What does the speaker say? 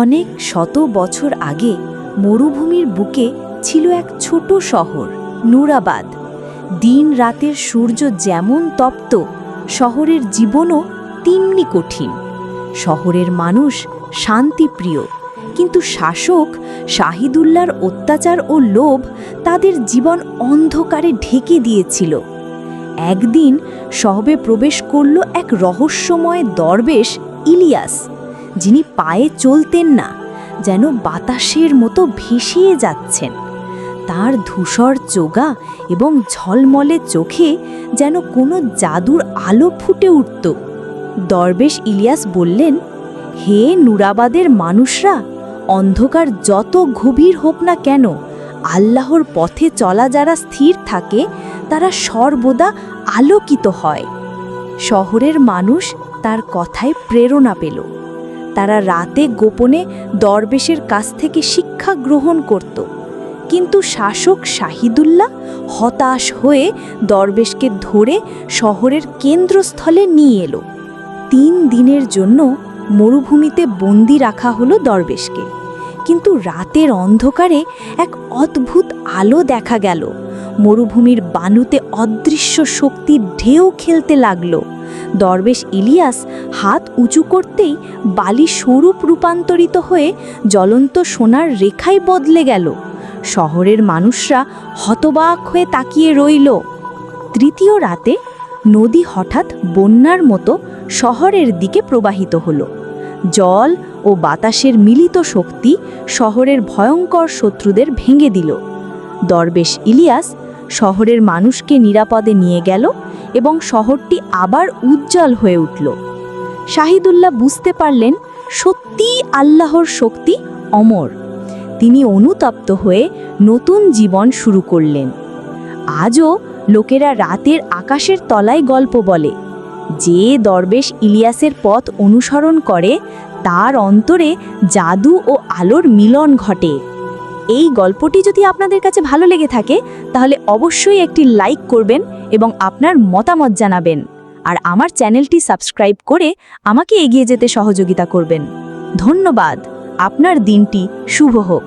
অনেক শত বছর আগে মরুভূমির বুকে ছিল এক ছোট শহর, নুরাবাদ। দিন রাতের সূর্য যেমন তপ্ত, শহরের জীবনও তেমনি কঠিন। শহরের মানুষ শান্তিপ্রিয়, কিন্তু শাসক শাহিদুল্লার অত্যাচার ও লোভ তাদের জীবন অন্ধকারে ঢেকে দিয়েছিল। একদিন শহরে প্রবেশ করল এক রহস্যময় দরবেশ ইলিয়াস। যিনি পায়ে চলতেন না, যেন বাতাসের মতো ভেসিয়ে যাচ্ছেন। তার ধূসর চোগা এবং ঝলমলে চোখে যেন কোনো জাদুর আলো ফুটে উঠত। দরবেশ ইলিয়াস বললেন, হে নুরাবাদের মানুষরা, অন্ধকার যত গভীর হোক না কেন, আল্লাহর পথে চলা যারা স্থির থাকে, তারা সর্বদা আলোকিত হয়। শহরের মানুষ তার কথায় প্রেরণা পেল। তারা রাতে গোপনে দরবেশের কাছ থেকে শিক্ষা গ্রহণ করত। কিন্তু শাসক শাহিদুল্লাহ হতাশ হয়ে দরবেশকে ধরে শহরের কেন্দ্রস্থলে নিয়ে এলো। তিন দিনের জন্য মরুভূমিতে বন্দি রাখা হলো দরবেশকে। কিন্তু রাতের অন্ধকারে এক অদ্ভুত আলো দেখা গেল। মরুভূমির বানুতে অদৃশ্য শক্তির ঢেউ খেলতে লাগল। দরবেশ ইলিয়াস হাত উঁচু করতেই বালি স্বরূপ রূপান্তরিত হয়ে জ্বলন্ত সোনার রেখায় বদলে গেল। শহরের মানুষরা হতবাক হয়ে তাকিয়ে রইল। তৃতীয় রাতে নদী হঠাৎ বন্যার মতো শহরের দিকে প্রবাহিত হলো। জল ও বাতাসের মিলিত শক্তি শহরের ভয়ঙ্কর শত্রুদের ভেঙে দিল। দরবেশ ইলিয়াস শহরের মানুষকে নিরাপদে নিয়ে গেল এবং শহরটি আবার উজ্জ্বল হয়ে উঠল। শাহিদুল্লাহ বুঝতে পারলেন সত্যিই আল্লাহর শক্তি অমর। তিনি অনুতপ্ত হয়ে নতুন জীবন শুরু করলেন। আজও লোকেরা রাতের আকাশের তলায় গল্প বলে। যে দরবেশ ইলিয়াসের পথ অনুসরণ করে, তার অন্তরে জাদু ও আলোর মিলন ঘটে। এই গল্পটি যদি আপনাদের কাছে ভালো লেগে থাকে, তাহলে অবশ্যই একটি লাইক করবেন এবং আপনার মতামত জানাবেন। আর আমার চ্যানেলটি সাবস্ক্রাইব করে আমাকে এগিয়ে যেতে সহযোগিতা করবেন। ধন্যবাদ। আপনার দিনটি শুভ হোক।